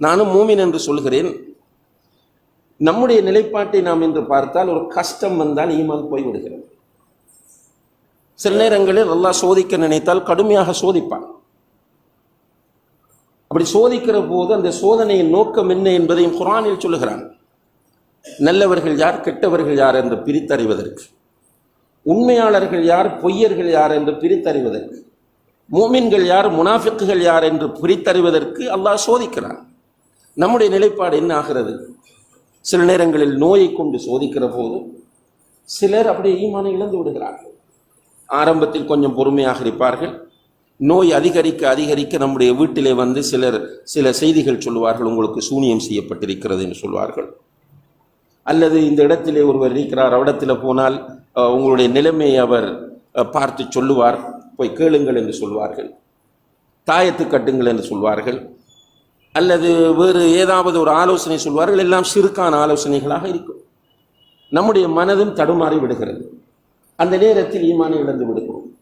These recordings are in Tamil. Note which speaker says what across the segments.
Speaker 1: நானும் மூமின் என்று சொல்கிறேன் நம்முடைய நிலைப்பாட்டை நாம் இன்று பார்த்தால் ஒரு கஷ்டம் வந்தால் ஈமான் போய்விடுகிறது. சில நேரங்களில் அல்லாஹ் சோதிக்க நினைத்தால் கடுமையாக சோதிப்பான். அப்படி சோதிக்கிற போது அந்த சோதனையின் நோக்கம் என்ன என்பதையும் குரானில் சொல்லுகிறான். நல்லவர்கள் யார் கெட்டவர்கள் யார் என்று பிரித்தறிவதற்கு. உண்மையாளர்கள் யார் பொய்யர்கள் யார் என்று பிரித்தறிவதற்கு. மூமின்கள் யார் முனாஃபிக்குகள் யார் என்று பிரித்தறிவதற்கு அல்லாஹ் சோதிக்கிறான். நம்முடைய நிலைப்பாடு என்ன ஆகிறது? சில நேரங்களில் நோயை கொண்டு சோதிக்கிற போது சிலர் அப்படியே ஈமானை இழந்து விடுகிறார்கள். ஆரம்பத்தில் கொஞ்சம் பொறுமையாக இருப்பார்கள். நோய் அதிகரிக்க அதிகரிக்க நம்முடைய வீட்டிலே வந்து சிலர் சில செய்திகள் சொல்லுவார்கள் உங்களுக்கு சூனியம் செய்யப்பட்டிருக்கிறது என்று சொல்வார்கள். அல்லது இந்த இடத்திலே ஒருவர் இருக்கிறார் அவ்விடத்தில் போனால் உங்களுடைய நிலைமையை அவர் பார்த்து சொல்லுவார் போய் கேளுங்கள் என்று சொல்வார்கள். தாயத்து கட்டுங்கள் என்று சொல்வார்கள். அல்லது வேறு ஏதாவது ஒரு ஆலோசனை சொல்வார்கள். எல்லாம் சிறுக்கான ஆலோசனைகளாக இருக்கும். நம்முடைய மனதும் தடுமாறி விடுகிறது. அந்த நேரத்தில் ஈமானை இழந்து விடுகிறோம்.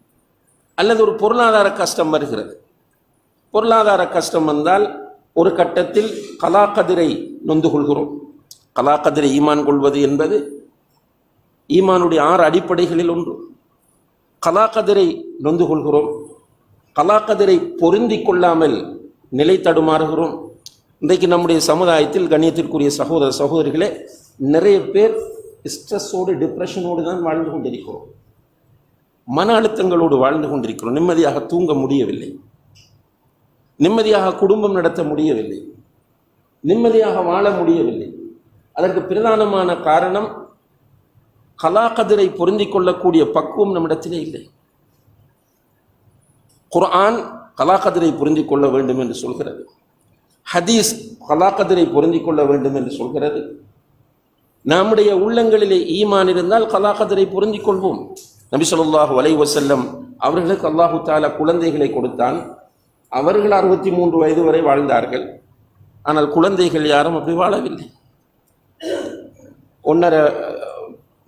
Speaker 1: அல்லது ஒரு பொருளாதார கஷ்டம் வருகிறது. பொருளாதார கஷ்டம் வந்தால் ஒரு கட்டத்தில் கலாக்கதிரை நொந்து கொள்கிறோம். கலாக்கதிரை ஈமான் கொள்வது என்பது ஈமானுடைய ஆறு அடிப்படைகளில் ஒன்று. கலாக்கதிரை நொந்து கொள்கிறோம். கலாக்கதிரை பொருந்தி கொள்ளாமல் நிலை தடுமாறுகிறோம். இன்றைக்கு நம்முடைய சமுதாயத்தில் கண்ணியத்திற்குரிய சகோதர சகோதரிகளே நிறைய பேர் ஸ்ட்ரெஸ்ஸோடு டிப்ரெஷனோடு தான் வாழ்ந்து கொண்டிருக்கிறோம். மன அழுத்தங்களோடு வாழ்ந்து கொண்டிருக்கிறோம். நிம்மதியாக தூங்க முடியவில்லை. நிம்மதியாக குடும்பம் நடத்த முடியவில்லை. நிம்மதியாக வாழ முடியவில்லை. அதற்கு பிரதானமான காரணம் கலாகதிரை பொருந்திக் கொள்ளக்கூடிய பக்குவம் நம்மிடத்திலே இல்லை. குர்ஆன் கலாக்கதிரை புரிந்து கொள்ள வேண்டும் என்று சொல்கிறது. ஹதீஸ் கலாக்கதிரை புரிந்து கொள்ள வேண்டும் என்று சொல்கிறது. நம்முடைய உள்ளங்களிலே ஈமான் இருந்தால் கலாக்கதிரை புரிந்து கொள்வோம். நபி சொல்லாஹு வலை வசல்லம் அவர்களுக்கு அல்லாஹு தாலா குழந்தைகளை கொடுத்தான். அவர்கள் அறுபத்தி மூன்று வயது வரை வாழ்ந்தார்கள். ஆனால் குழந்தைகள் யாரும் அப்படி வாழவில்லை. ஒன்றரை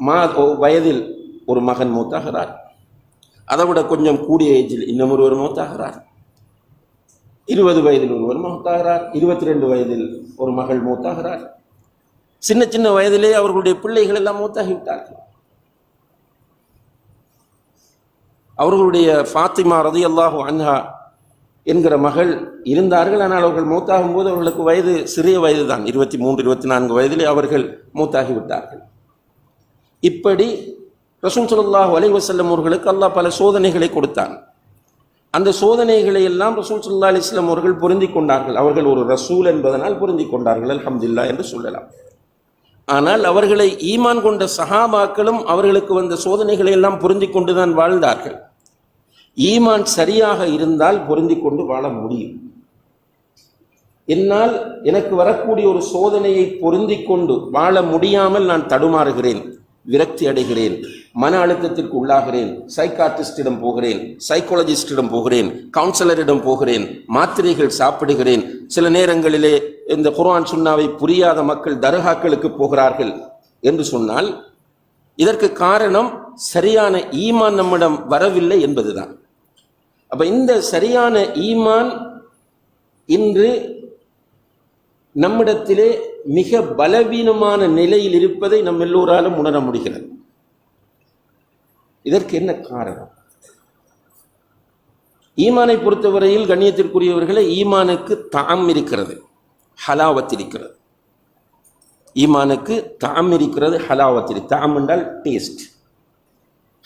Speaker 1: மா வயதில் ஒரு மகன் மூத்தாகிறார். அதை விட கொஞ்சம் கூடிய ஏஜில் இன்னும் ஒருவர் மூத்தாகிறார். இருபது வயதில் ஒருவர் மூத்தாகிறார் இருபத்தி ரெண்டு வயதில் ஒரு மகள் மூத்தாகிறார். சின்ன சின்ன வயதிலே அவர்களுடைய பிள்ளைகள் எல்லாம் மூத்தாகிவிட்டார்கள். அவர்களுடைய ஃபாத்திமா ரதியல்லாஹு அன்ஹா என்கிற மகள் இருந்தார்கள் ஆனால் அவர்கள் மூத்தாகும் போது அவர்களுக்கு வயது சிறிய வயது தான் இருபத்தி மூன்று இருபத்தி நான்கு வயதிலே அவர்கள் மூத்தாகிவிட்டார்கள். இப்படி ரசூல் ஸல்லல்லாஹு அலைவசல்லம் அவர்களுக்கு அல்லாஹ் பல சோதனைகளை கொடுத்தான். அந்த சோதனைகளை எல்லாம் ரசூல் ஸல்லல்லாஹு அலைஹி அவர்கள் பொருந்தி கொண்டார்கள். அவர்கள் ஒரு ரசூல் என்பதனால் பொருந்தி கொண்டார்கள். அலமதுல்லா என்று சொல்லலாம். ஆனால் அவர்களை ஈமான் கொண்ட சஹாபாக்களும் அவர்களுக்கு வந்த சோதனைகளை எல்லாம் பொருந்தி கொண்டுதான் வாழ்ந்தார்கள். ஈமான் சரியாக இருந்தால் பொருந்தி கொண்டு வாழ முடியும். என்னால் எனக்கு வரக்கூடிய ஒரு சோதனையை பொருந்தி கொண்டு வாழ முடியாமல் நான் தடுமாறுகிறேன் விரக்தி அடைகிறேன். மன அழுத்தத்திற்கு உள்ளாகிறேன் சைக்காட்டிஸ்டிடம் போகிறேன் சைக்காலஜிஸ்டிடம் போகிறேன் கவுன்சிலரிடம் போகிறேன் மாத்திரைகள் சாப்பிடுகிறேன். சில நேரங்களிலே இந்த குர்ஆன் சுன்னாவை புரியாத மக்கள் தர்காக்களுக்கு போகிறார்கள் என்று சொன்னால் இதற்கு காரணம் சரியான ஈமான் நம்மிடம் வரவில்லை என்பதுதான். அப்ப இந்த சரியான ஈமான் இன்று நம்மிடத்திலே மிக பலவீனமான நிலையில் இருப்பதை நம் எல்லோராலும் உணர முடிகிறது. இதற்கு என்ன காரணம்? ஈமானை பொறுத்தவரையில் கண்ணியத்திற்குரியவர்களை ஈமானுக்கு தாம் இருக்கிறது ஹலாவத் இருக்கிறது. ஈமானுக்கு தாம் இருக்கிறது ஹலாவத் தாம் என்றால் டேஸ்ட்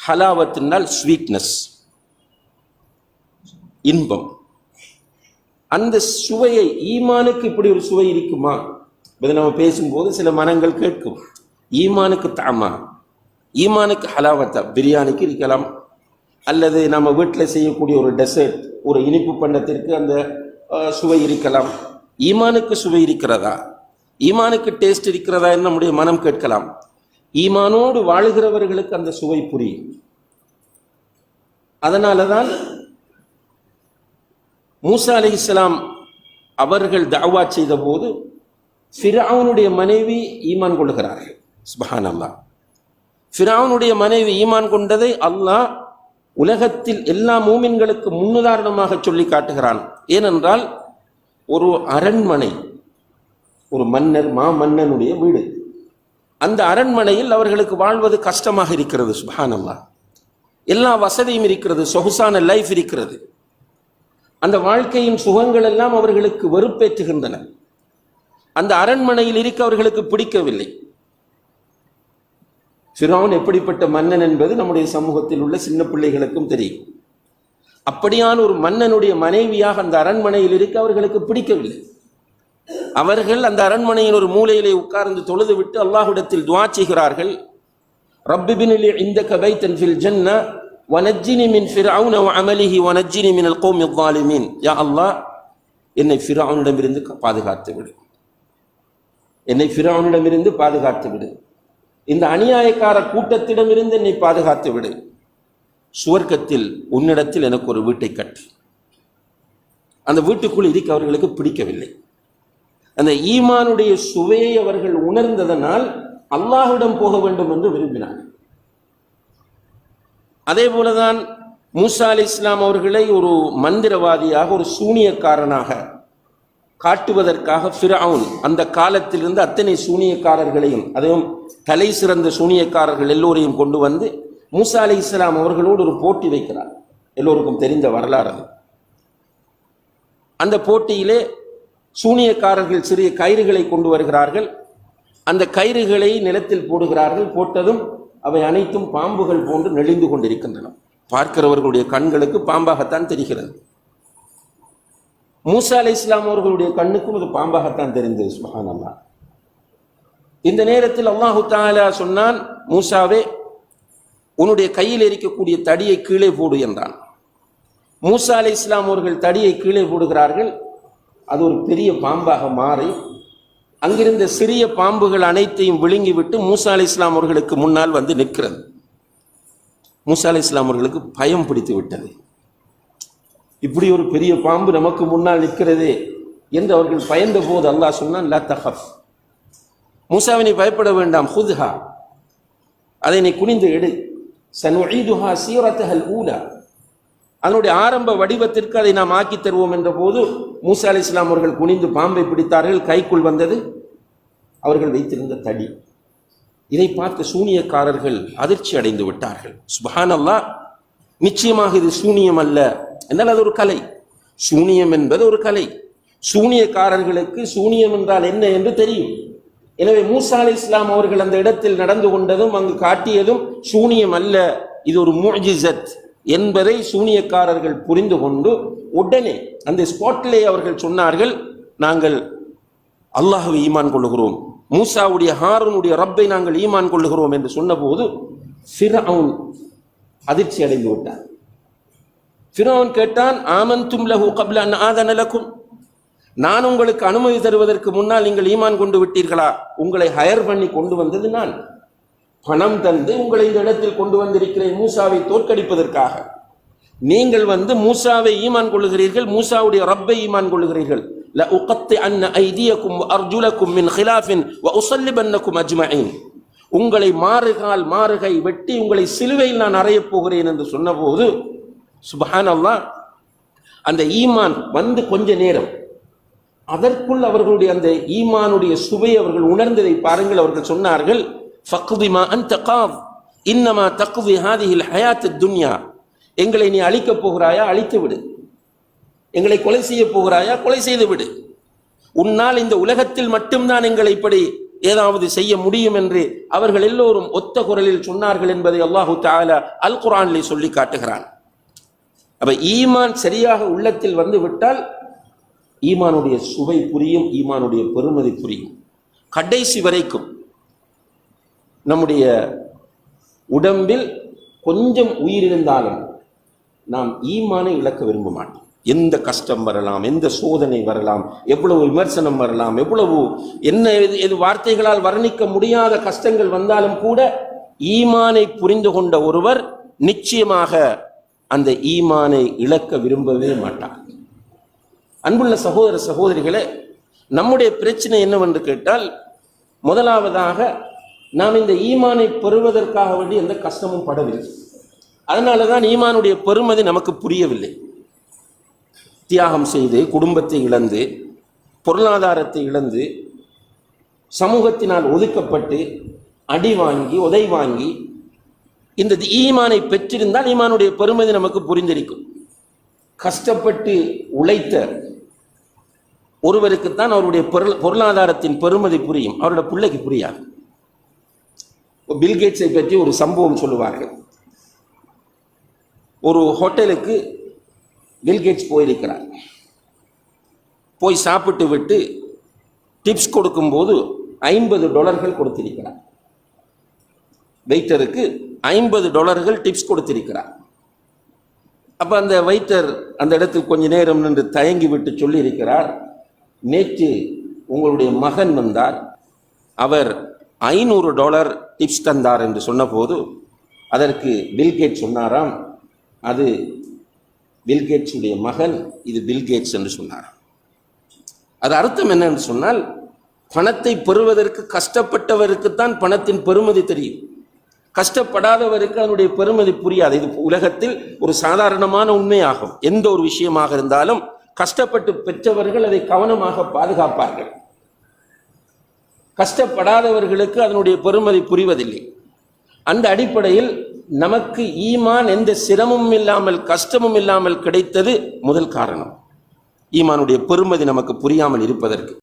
Speaker 1: ஹலாவத் என்றால் ஸ்வீட்னஸ் இன்பம். அந்த சுவையை ஈமானுக்கு இப்படி ஒரு சுவை இருக்குமா? இதை நம்ம பேசும்போது சில மனங்கள் கேட்கும். ஈமானுக்கு தாமா? ஈமானுக்கு ஹலாவத்தா? பிரியாணிக்கு இருக்கலாம். அல்லது நம்ம வீட்டில் செய்யக்கூடிய ஒரு டெசர்ட் ஒரு இனிப்பு பண்டத்திற்கு அந்த சுவை இருக்கலாம். ஈமானுக்கு சுவை இருக்கிறதா? ஈமானுக்கு டேஸ்ட் இருக்கிறதா என்று நம்முடைய மனம் கேட்கலாம். ஈமானோடு வாழுகிறவர்களுக்கு அந்த சுவை புரியும். அதனால தான் மூசா அலி இஸ்லாம் அவர்கள் தாவா செய்த போது ஃபிரௌனுடைய மனைவி ஈமான் கொள்கிறார்கள் சுபஹான் அல்லாஹ் ஃபிரௌனுடைய மனைவி ஈமான் கொண்டதை அல்லாஹ் உலகத்தில் எல்லா மூமின்களுக்கு முன்னுதாரணமாக சொல்லி காட்டுகிறான். ஏனென்றால் ஒரு அரண்மனை ஒரு மன்னர் மா மன்னனுடைய வீடு. அந்த அரண்மனையில் அவர்களுக்கு வாழ்வது கஷ்டமாக இருக்கிறது சுபானல்லா எல்லா வசதியும் இருக்கிறது சொகுசான லைஃப் இருக்கிறது. அந்த வாழ்க்கையின் சுகங்கள் எல்லாம் அவர்களுக்கு வெறுப்பேற்றுகின்றன. அந்த அரண்மனையில் இருக்க அவர்களுக்கு பிடிக்கவில்லை. ஃபிரௌன் எப்படிப்பட்ட மன்னன் என்பது நம்முடைய சமூகத்தில் உள்ள சின்ன பிள்ளைகளுக்கும் தெரியும். அப்படியான ஒரு மன்னனுடைய மனைவியாக அந்த அரண்மனையில் இருக்க அவர்களுக்கு பிடிக்கவில்லை. அவர்கள் அந்த அரண்மனையின் ஒரு மூலையிலே உட்கார்ந்து தொழுது விட்டு அல்லாஹுடத்தில் துவா செய்கிறார்கள். ரப்பிபினிலே இந்த கபை தன் ஃபில் ஜன்னா வனஜினி மின் ஃபிரவுன அமலிஹி ஒனஜினி மின் அல் கோம் இவ்வாலிமீன் யா அல்லாஹ் என்னை ஃபிரவுனிடமிருந்து பாதுகாத்து விடு. என்னை ஃபிரவுனிடமிருந்து பாதுகாத்து விடு. இந்த அநியாயக்கார கூட்டத்திடமிருந்து என்னை பாதுகாத்து விடு. சுவர்க்கத்தில் உன்னிடத்தில் எனக்கு ஒரு வீட்டை கட்டு. அந்த வீட்டுக்குள் இருக்க அவர்களுக்கு பிடிக்கவில்லை. அந்த ஈமானுடைய சுவையை அவர்கள் உணர்ந்ததனால் அல்லாஹுடன் போக வேண்டும் என்று விரும்பினார். அதே போலதான் மூசா அலி இஸ்லாம் அவர்களை ஒரு மந்திரவாதியாக ஒரு சூனியக்காரனாக காட்டுவதற்காக ஃபிரவுன் அந்த காலத்திலிருந்து அத்தனை சூனியக்காரர்களையும் அதுவும் தலை சிறந்த சூனியக்காரர்கள் எல்லோரையும் கொண்டு வந்து மூசா அலி இஸ்லாம் அவர்களோடு ஒரு போட்டி வைக்கிறார். எல்லோருக்கும் தெரிந்த வரலாறு அது. அந்த போட்டியிலே சூனியக்காரர்கள் சிறிய கயிறுகளை கொண்டு வருகிறார்கள். அந்த கயிறுகளை நிலத்தில் போடுகிறார்கள். போட்டதும் அவை அனைத்தும் பாம்புகள் போன்று நெளிந்து கொண்டிருக்கின்றன. பார்க்கிறவர்களுடைய கண்களுக்கு பாம்பாகத்தான் தெரிகிறது. மூசா அலி இஸ்லாம் அவர்களுடைய கண்ணுக்கும் அது பாம்பாகத்தான் தெரிந்தது சுபஹான் அல்லா இந்த நேரத்தில் அல்லாஹு தாலா சொன்னான் மூசாவே உன்னுடைய கையில் இருக்கக்கூடிய தடியை கீழே போடு என்றான். மூசா அலி இஸ்லாம் அவர்கள் தடியை கீழே போடுகிறார்கள் அது ஒரு பெரிய பாம்பாக மாறி அங்கிருந்த சிறிய பாம்புகள் அனைத்தையும் விழுங்கிவிட்டு மூசா அலி இஸ்லாம் அவர்களுக்கு முன்னால் வந்து நிற்கிறது. மூசா அலி இஸ்லாம் அவர்களுக்கு பயம் பிடித்து விட்டது. இப்படி ஒரு பெரிய பாம்பு நமக்கு முன்னால் நிற்கிறதே என்று அவர்கள் பயந்த போது அல்லாஹ் சொன்னான் லா தஹப் மூசாவினை பயப்பட வேண்டாம் ஹுத்ஹா. அதை நீ குனிந்து எடு. சனுஈதுஹா சீரத்தஹல் ஊலா. அதனுடைய ஆரம்ப வடிவத்திற்கு அதை நாம் ஆக்கி தருவோம் என்ற போது மூசா அலி இஸ்லாம் அவர்கள் குனிந்து பாம்பை பிடித்தார்கள் கைக்குள் வந்தது. அவர்கள் வைத்திருந்த தடி. இதை பார்த்து சூனியக்காரர்கள் அதிர்ச்சி அடைந்து விட்டார்கள். சுபஹான் நிச்சயமாக இது சூனியம் அல்ல. என்றால் அது ஒரு கலை. சூனியம் என்பது ஒரு கலை. சூனியக்காரர்களுக்கு சூனியம் என்றால் என்ன என்று தெரியும். எனவே மூசா அலி இஸ்லாம் அவர்கள் அந்த இடத்தில் நடந்து கொண்டதும் அங்கு காட்டியதும் சூனியம் அல்ல. இது ஒரு முஜிசத் என்பதை சூனியக்காரர்கள் புரிந்து கொண்டு உடனே அந்த ஸ்பாட்டிலே அவர்கள் சொன்னார்கள் நாங்கள் அல்லாஹுவை ஈமான் கொள்ளுகிறோம். மூசாவுடைய ஹாரனுடைய ரப்பை நாங்கள் ஈமான் கொள்ளுகிறோம் என்று சொன்னபோது சிறு ஃபிர் அதிர்ச்சி அடைந்து விட்டார் ஃபிரோன் கேட்டான் ஆமன் தும்லஹு கப்ல ஆதனலக்கும் நான் உங்களுக்கு அனுமதி தருவதற்கு முன்னால் நீங்கள் ஈமான் கொண்டு விட்டீர்களா? உங்களை ஹயர் பண்ணி கொண்டு வந்தது நான். பணம் தந்து உங்களை இந்த இடத்தில் கொண்டு வந்திருக்கிறேன் மூசாவை தோற்கடிப்பதற்காக. நீங்கள் வந்து மூசாவை ஈமான் கொள்ளுகிறீர்கள் மூசாவுடைய ரப்பை ஈமான் கொள்ளுகிறீர்கள். ல உக்கத்தை அன்ன ஐதியக்கும் அர்ஜுலக்கும் மின் ஹிலாஃபின் வ உசல்லிபன்னக்கும் அஜ்மயின் உங்களை மாறுகால் மாறுகை வெட்டி உங்களை சிலுவையில் நான் அறையப் போகிறேன் என்று சொன்னபோது சுபஹான் அல்லாஹ் அந்த ஈமான் வந்து கொஞ்ச நேரம். அதற்குள் அவர்களுடைய அந்த ஈமானுடைய சுவை அவர்கள் உணர்ந்ததை பாருங்கள் அவர்கள் சொன்னார்கள் ஃபக்குதிமா அன் தகாவ் இன்னமா தக்குவி ஹாதிஹில் ஹயாத்து துன்யா. எங்களை நீ அழிக்கப் போகிறாயா? அழித்து விடு. எங்களை கொலை செய்ய போகிறாயா? கொலை செய்து விடு. உன்னால் இந்த உலகத்தில் மட்டும்தான் எங்களை இப்படி ஏதாவது செய்ய முடியும் என்று அவர்கள் எல்லோரும் ஒத்த குரலில் சொன்னார்கள் என்பதை அல்லாஹு தாலா அல் குரானிலே சொல்லி காட்டுகிறான். அப்ப ஈமான் சரியாக உள்ளத்தில் வந்து விட்டால் ஈமானுடைய சுவை புரியும் ஈமானுடைய பெருமதி புரியும். கடைசி வரைக்கும் நம்முடைய உடம்பில் கொஞ்சம் உயிர் இருந்தாலும் நாம் ஈமானை இழக்க விரும்ப மாட்டோம். எந்த கஷ்டம் வரலாம் எந்த சோதனை வரலாம் எவ்வளவு விமர்சனம் வரலாம் எவ்வளவு என்ன எது வார்த்தைகளால் வர்ணிக்க முடியாத கஷ்டங்கள் வந்தாலும் கூட ஈமானை புரிந்து கொண்ட ஒருவர் நிச்சயமாக அந்த ஈமானை இழக்க விரும்பவே மாட்டார் அன்புள்ள சகோதர சகோதரிகளை நம்முடைய பிரச்சனை என்னவென்று கேட்டால் முதலாவதாக நாம் இந்த ஈமானை பெறுவதற்காக வேண்டி எந்த கஷ்டமும் படவில்லை. அதனால தான் ஈமானுடைய பெருமதி நமக்கு புரியவில்லை. தியாகம் செய்து குடும்பத்தை இழந்து பொருளாதாரத்தை இழந்து சமூகத்தினால் ஒதுக்கப்பட்டு அடி வாங்கி உதை வாங்கி இந்த ஈமானை பெற்றிருந்தால் ஈமானுடைய பெருமதி நமக்கு புரிந்திருக்கும். கஷ்டப்பட்டு உழைத்த ஒருவருக்குத்தான் அவருடைய பொருள் பொருளாதாரத்தின் பெருமதி புரியும். அவரோட பிள்ளைக்கு புரியாது. பில்கேட்ஸை பற்றி ஒரு சம்பவம் சொல்லுவார்கள். ஒரு ஹோட்டலுக்கு பில்கேட்ஸ் போயிருக்கிறார். போய் சாப்பிட்டு விட்டு டிப்ஸ் கொடுக்கும்போது ஐம்பது டாலர்கள் கொடுத்திருக்கிறார். வெயிட்டருக்கு ஐம்பது டாலர்கள் டிப்ஸ் கொடுத்திருக்கிறார். அப்போ அந்த வெயிட்டர் அந்த இடத்தில் கொஞ்ச நேரம் நின்று தயங்கி விட்டு சொல்லியிருக்கிறார் நேற்று உங்களுடைய மகன் வந்தார். அவர் ஐநூறு டாலர் டிப்ஸ் தந்தார் என்று சொன்னபோது அதற்கு பில்கேட் சொன்னாராம் அது பில்கேட்ஸுடைய மகன் இது பில்கேட்ஸ் என்று சொன்னார் அது அர்த்தம் என்னன்னு சொன்னால் பணத்தை பெறுவதற்கு கஷ்டப்பட்டவருக்குத்தான் பணத்தின் பெருமதி தெரியும். கஷ்டப்படாதவருக்கு அதனுடைய பெருமதி புரியாது. இது உலகத்தில் ஒரு சாதாரணமான உண்மையாகும். எந்த ஒரு விஷயமாக இருந்தாலும் கஷ்டப்பட்டு பெற்றவர்கள் அதை கவனமாக பாதுகாப்பார்கள். கஷ்டப்படாதவர்களுக்கு அதனுடைய பெருமதி புரிவதில்லை. அந்த அடிப்படையில் நமக்கு ஈமான் எந்த சிரமமும் இல்லாமல் கஷ்டமும் இல்லாமல் கிடைத்தது முதல் காரணம். ஈமானுடைய பெருமதி நமக்கு புரியாமல் இருப்பதற்கு.